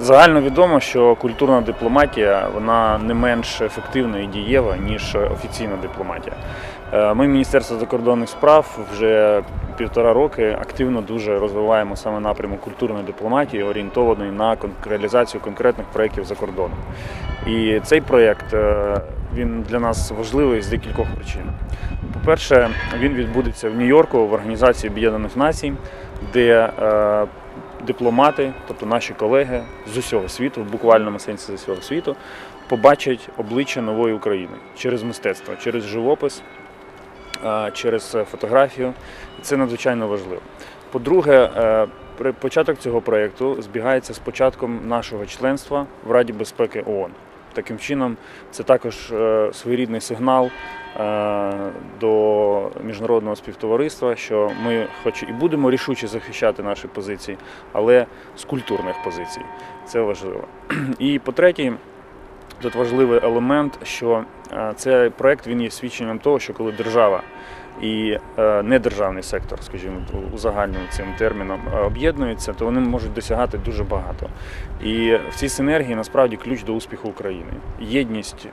Загально відомо, що культурна дипломатія вона не менш ефективна і дієва, ніж офіційна дипломатія. Е, Ми, Міністерство закордонних справ, вже півтора роки активно дуже розвиваємо саме напрямок культурної дипломатії, орієнтованої на реалізацію конкретних проєктів за кордоном. І цей проєкт е, для нас важливий з декількох причин. По-перше, він відбудеться в Нью-Йорку в Організації Об'єднаних Націй, де е, дипломати, тобто наші колеги з усього світу, в буквальному сенсі з усього світу, побачать обличчя нової України через мистецтво, через живопис, е, через фотографію. Це надзвичайно важливо. По-друге, е, початок цього проєкту збігається з початком нашого членства в Раді безпеки ООН. Таким чином, це також е, своєрідний сигнал е, до міжнародного співтовариства, що ми, хоч і будемо рішуче захищати наші позиції, але з культурних позицій. Це важливо. І по-третє, тут важливий елемент, що е, цей проект він є свідченням того, що коли держава і е, недержавний сектор, скажімо, узагальнюємо цим терміном, е, об'єднуються, то вони можуть досягати дуже багато. І в цій синергії насправді ключ до успіху України. Єдність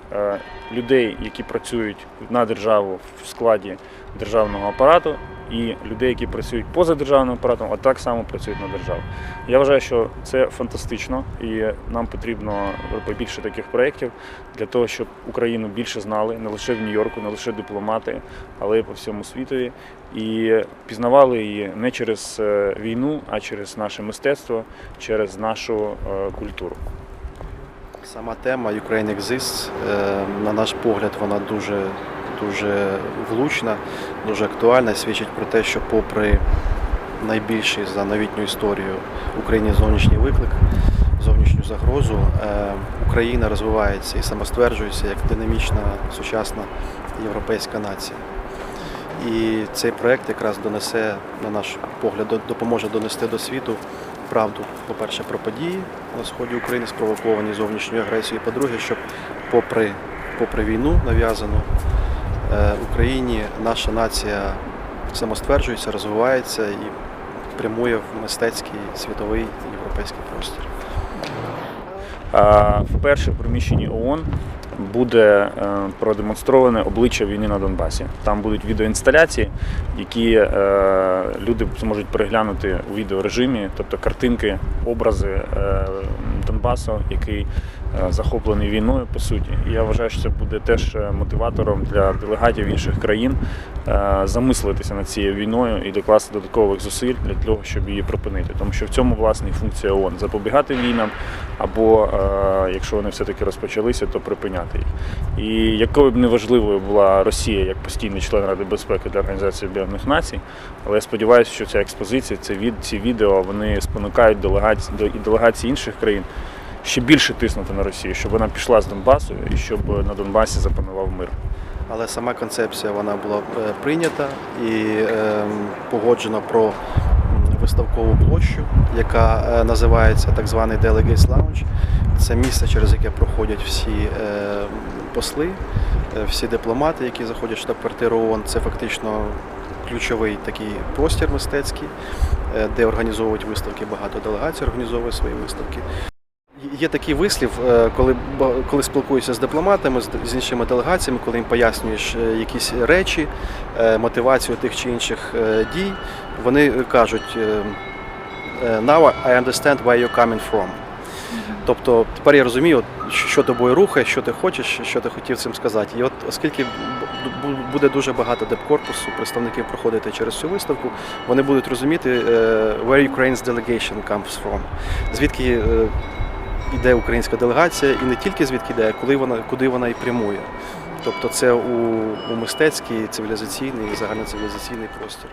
людей, які працюють на державу в складі державного апарату, і людей, які працюють поза державним апаратом, а так само працюють на державу. Я вважаю, що це фантастично, і нам потрібно побільше таких проєктів для того, щоб Україну більше знали не лише в Нью-Йорку, не лише дипломати, але й по всьому світові. І пізнавали її не через е, війну, а через наше мистецтво, через нашу е, культуру. Сама тема Ukraine Exists, е, на наш погляд, вона дуже, дуже влучна, дуже актуальна. Свідчить про те, що попри найбільший за новітню історію Україні зовнішній виклик, зовнішню загрозу, е, Україна розвивається і самостверджується як динамічна, сучасна європейська нація. І цей проект якраз донесе, на наш погляд, допоможе донести до світу правду, по-перше, про події на сході України, спровоковані зовнішньою агресією. По-друге, щоб попри, попри війну нав'язану Україні, наша нація самостверджується, розвивається і прямує в мистецький світовий європейський простір. Вперше в приміщенні ООН буде е, продемонстроване обличчя війни на Донбасі. Там будуть відеоінсталяції, які е, люди зможуть переглянути у відеорежимі, тобто картинки, образи е, Донбасу, який е, захоплений війною по суті. І я вважаю, що це буде теж е, мотиватором для делегатів інших країн е, замислитися над цією війною і докласти додаткових зусиль для того, щоб її припинити. Тому що в цьому власне функція ООН запобігати війнам, або якщо вони все-таки розпочалися, то припиняти їх. І якою б неважливою була Росія як постійний член Ради безпеки для Організації Об'єднаних Націй, але я сподіваюся, що ця експозиція, це від ці відео вони спонукають делегації до і делегації інших країн ще більше тиснути на Росію, щоб вона пішла з Донбасу і щоб на Донбасі запанував мир. Але сама концепція вона була е, прийнята і е, погоджена про виставкову площу, яка е, називається так званий Delegates Lounge. Це місце, через яке проходять всі е, посли, всі дипломати, які заходять в штаб-квартиру ООН. Це фактично ключовий такий простір мистецький, де організовують виставки. Багато делегацій організовує свої виставки. Є такий вислів, е, коли коли спілкуєшся з дипломатами, з, іншими делегаціями, коли їм пояснюєш е, якісь речі, е, мотивацію тих чи інших дій, вони кажуть Now I understand where you're coming from. Тобто тепер я розумію, що тобою рухає, що ти хочеш, що ти хотів цим сказати. І от оскільки буде дуже багато депкорпусу, представників проходити через цю виставку, вони будуть розуміти, where Ukraine's delegation comes from, звідки е, йде українська делегація, і не тільки звідки йде, а коли вона, куди вона і прямує. Тобто це у, у мистецький, цивілізаційний загальноцивілізаційний простір.